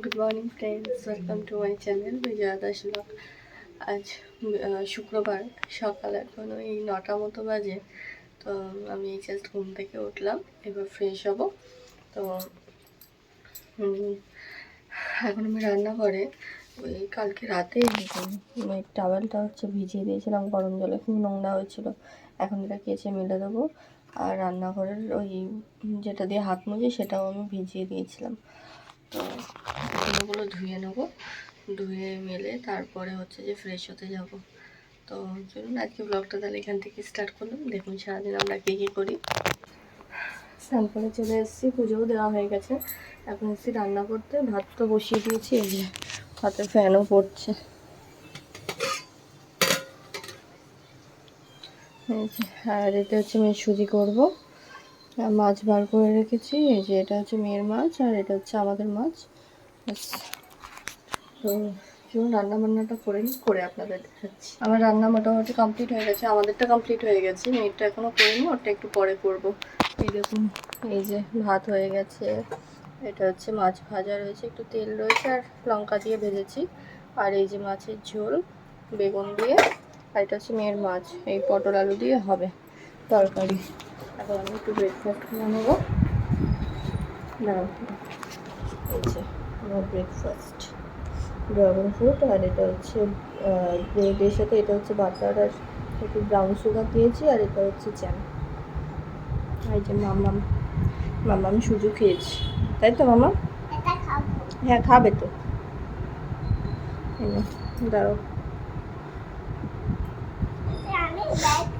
Good morning friends welcome to my channel Bijaya Das blog আজ শুক্রবার, সকাল এখন ওই নটা মতো বাজে। তো আমি জাস্ট ঘুম থেকে উঠলাম, এবার ফ্রেশ হব। তো এখন আমি রান্না করে ওই কালকে রাতে ওই টাওয়েলটা হচ্ছে ভিজিয়ে দিয়েছিলাম, গরম জলে খুব নোংরা হয়েছিল। এখন এটা কেচে মেলে দেবো। আর রান্নাঘরের ওই, যেটা দিয়ে হাত মুজি সেটাও আমি ভিজিয়ে দিয়েছিলাম। তো ধুয়ে নেব। ধুয়ে মেলে তারপরে হচ্ছে যে ফ্রেশ হতে যাব। তো চলুন আজকে ব্লগটা তাহলে এখান থেকে স্টার্ট করলাম। দেখুন সারাদিন আমরা কী কী করি। করে চলে এসেছি, পুজোও দেওয়া হয়ে গেছে। এখন এসেছি রান্না করতে। ভাত তো বসিয়ে দিয়েছি, এই যে হাতে ফ্যানও পড়ছে। আর এটা হচ্ছে আমি সুজি করব। মাছ বার করে রেখেছি। এই যে এটা হচ্ছে মেয়ের মাছ আর এটা হচ্ছে আমাদের মাছ। তো চলুন রান্না বান্নাটা করে নিই করে আপনাদের দেখাচ্ছি। আমার রান্না মোটামুটি কমপ্লিট হয়ে গেছে। আমাদেরটা কমপ্লিট হয়ে গেছে। মেয়েরটা এখনও করিনি ওটা একটু পরে করব। এই দেখুন, এই যে ভাত হয়ে গেছে। এটা হচ্ছে মাছ ভাজা রয়েছে। একটু তেল রয়েছে আর লঙ্কা দিয়ে ভেজেছি। আর এই যে মাছের ঝোল, বেগুন দিয়ে। আর এটা হচ্ছে মেয়ের মাছ। এই পটল আলু দিয়ে হবে তরকারি। এখন আমি একটু ব্রেকফাস্ট করে নেব। দাঁড়াও এই যে আমার ব্রেকফাস্ট ড্রাগন ফ্রুট আর এটা হচ্ছে ব্রেডের সাথে এটা হচ্ছে বাটার আর একটু ব্রাউন সুগার দিয়েছি আর এটা হচ্ছে জ্যাম আর এই যে মামাম মামাম সুজু খেয়েছি। তাই তো মামা হ্যাঁ খাবে তো।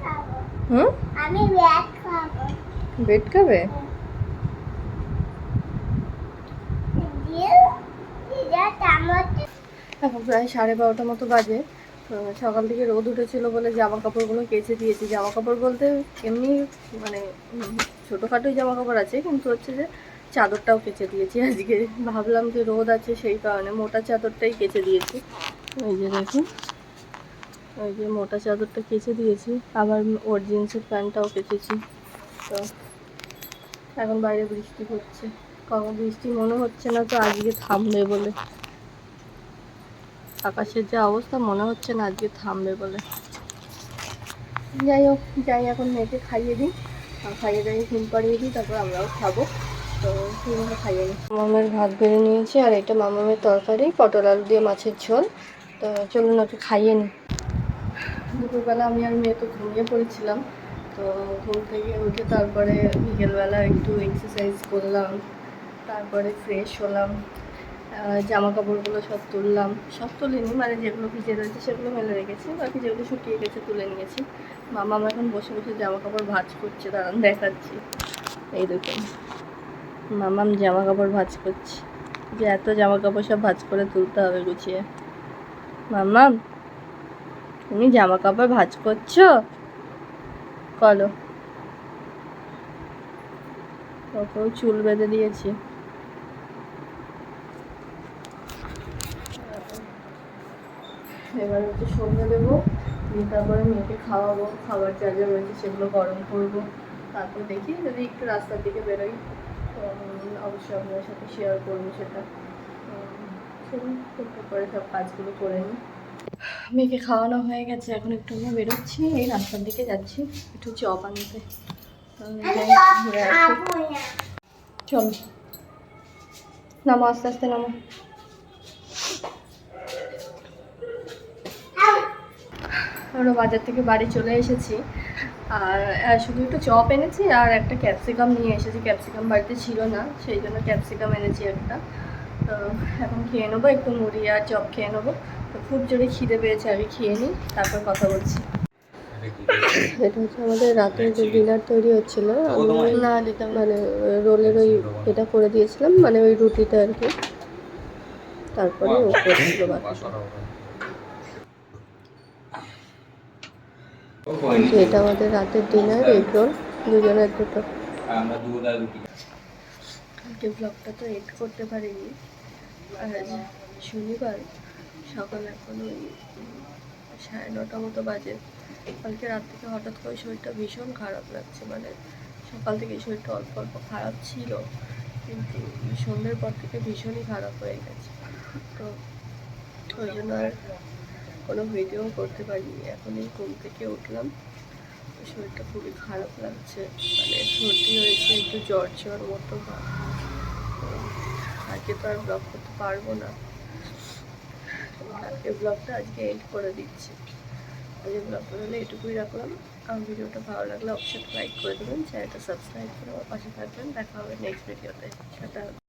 খাব। হুম? আমি ব্যাগ খাব। ব্রেড খাবে? এখন প্রায় সাড়ে বারোটা মতো বাজে। সকাল থেকে রোদ উঠেছিল বলে জামা কাপড়গুলো কেচে দিয়েছি। জামা কাপড় বলতে এমনি মানে ছোটোখাটোই জামা কাপড় আছে কিন্তু হচ্ছে যে চাদরটাও কেচে দিয়েছি আজকে। ভাবলাম যে রোদ আছে সেই কারণে মোটা চাদরটাই কেচে দিয়েছি। ওই যে দেখুন ওই যে মোটা চাদরটা কেচে দিয়েছি। আবার ওর জিন্সের প্যান্টটাও কেচেছি। তো এখন বাইরে বৃষ্টি হচ্ছে। কখন বৃষ্টি মনে হচ্ছে না তো আজকে থামবে বলে। আকাশের যে অবস্থা মনে হচ্ছে না আজকে থামবে বলে। যাই হোক, যাই এখন মেয়েকে খাইয়ে দিই। খাইয়ে দাইয়ে ঘুম পাড়িয়ে দিই, তারপর আমরাও খাব। তো সেইভাবে খাইয়ে নিই। মামামের ভাত বেড়ে নিয়েছি, আর এটা মামামের তরকারি, পটল আলু দিয়ে মাছের ঝোল। তো চলুন ওকে খাইয়ে নিই। দুপুরবেলা আমি আর মেয়ে তো ঘুমিয়ে পড়েছিলাম। তো ঘুম থেকে উঠে তারপরে বিকেলবেলা একটু এক্সারসাইজ করলাম, তারপরে ফ্রেশ হলাম জামা কাপড়গুলো সব তুললাম। সব তুলিনি মানে যেগুলো ভিজে রয়েছে সেগুলো মেলে রেখেছি, বাকি যেগুলো শুকিয়ে গেছে তুলে নিয়েছি। মামা আমার এখন বসে বসে জামা কাপড় ভাজ করছে, দাঁড়ান দেখাচ্ছি। এই দেখুন, মামাম জামা কাপড় ভাজ করছে। যে এত জামা কাপড় সব ভাজ করে তুলতে হবে গুছিয়ে। মামাম তুমি জামা কাপড় ভাজ করছ? কলো। ওকেও চুল বেঁধে দিয়েছি। এবার হচ্ছে সন্ধ্যে দেবো। দিয়ে তারপরে মেয়েকে খাওয়াবো। খাবার যা যা রয়েছে সেগুলো গরম করব। তারপর দেখি যদি একটু রাস্তার দিকে বেরোই অবশ্যই আপনাদের সাথে শেয়ার করব সেটা। টুকটুক করে সব কাজগুলো করে নিই। মেয়েকে খাওয়ানো হয়ে গেছে এখন একটু আমি বেরোচ্ছি এই রাস্তার দিকে যাচ্ছি একটু চপ আনতে চলো। নামো আস্তে আস্তে নামো। আমরা বাজার থেকে বাড়ি চলে এসেছি আর শুধু একটু চপ এনেছি আর একটা ক্যাপসিকাম নিয়ে এসেছি। ক্যাপসিকাম বাড়িতে ছিল না সেই জন্য ক্যাপসিকাম এনেছি একটা। তো এখন খেয়ে নেব একটু মুড়ি আর চপ খেয়ে নেব। তো খুব জোরে খিদে পেয়েছে আমি খেয়ে নিই তারপর কথা বলছি। এটা হচ্ছে আমাদের রাতের যে ডিনার তৈরি হচ্ছিল আমি না দিতাম মানে রোলের ওই এটা করে দিয়েছিলাম মানে ওই রুটিটা আর কি। তারপরে ও করছিল বাকি। এটা আমাদের রাতের ডিনার এগ রোল দুজনের দুটো। আমরা দুধ রুটি কালকে ব্লগটা তো এড করতে পারিনি। আজ শনিবার, সকাল এখন ওই সাড়ে নটা মতো বাজে। কালকে রাত থেকে হঠাৎ করে শরীরটা ভীষণ খারাপ লাগছে মানে সকাল থেকে শরীরটা অল্প অল্প খারাপ ছিল, কিন্তু সন্ধ্যের পর থেকে ভীষণই খারাপ হয়ে গেছে। তো ওই জন্য আর কোনো ভিডিও করতে পারিনি। এখন এই ঘুম থেকে উঠলাম, শরীরটা খুবই খারাপ লাগছে মানে সর্দি হয়েছে, একটু জ্বর জ্বর মতো আজকে তো আর ব্লগ করতে পারব না। আজকে ব্লগটা আজকে এন্ড করে দিচ্ছি। আজকে ব্লগটা তাহলে এটুকুই রাখলাম। আমার ভিডিওটা ভালো লাগলে অবশ্যই লাইক করে দেবেন, চ্যানেলটা সাবস্ক্রাইব করে আমার পাশে থাকবেন। দেখা হবে নেক্সট ভিডিওতে টাটা।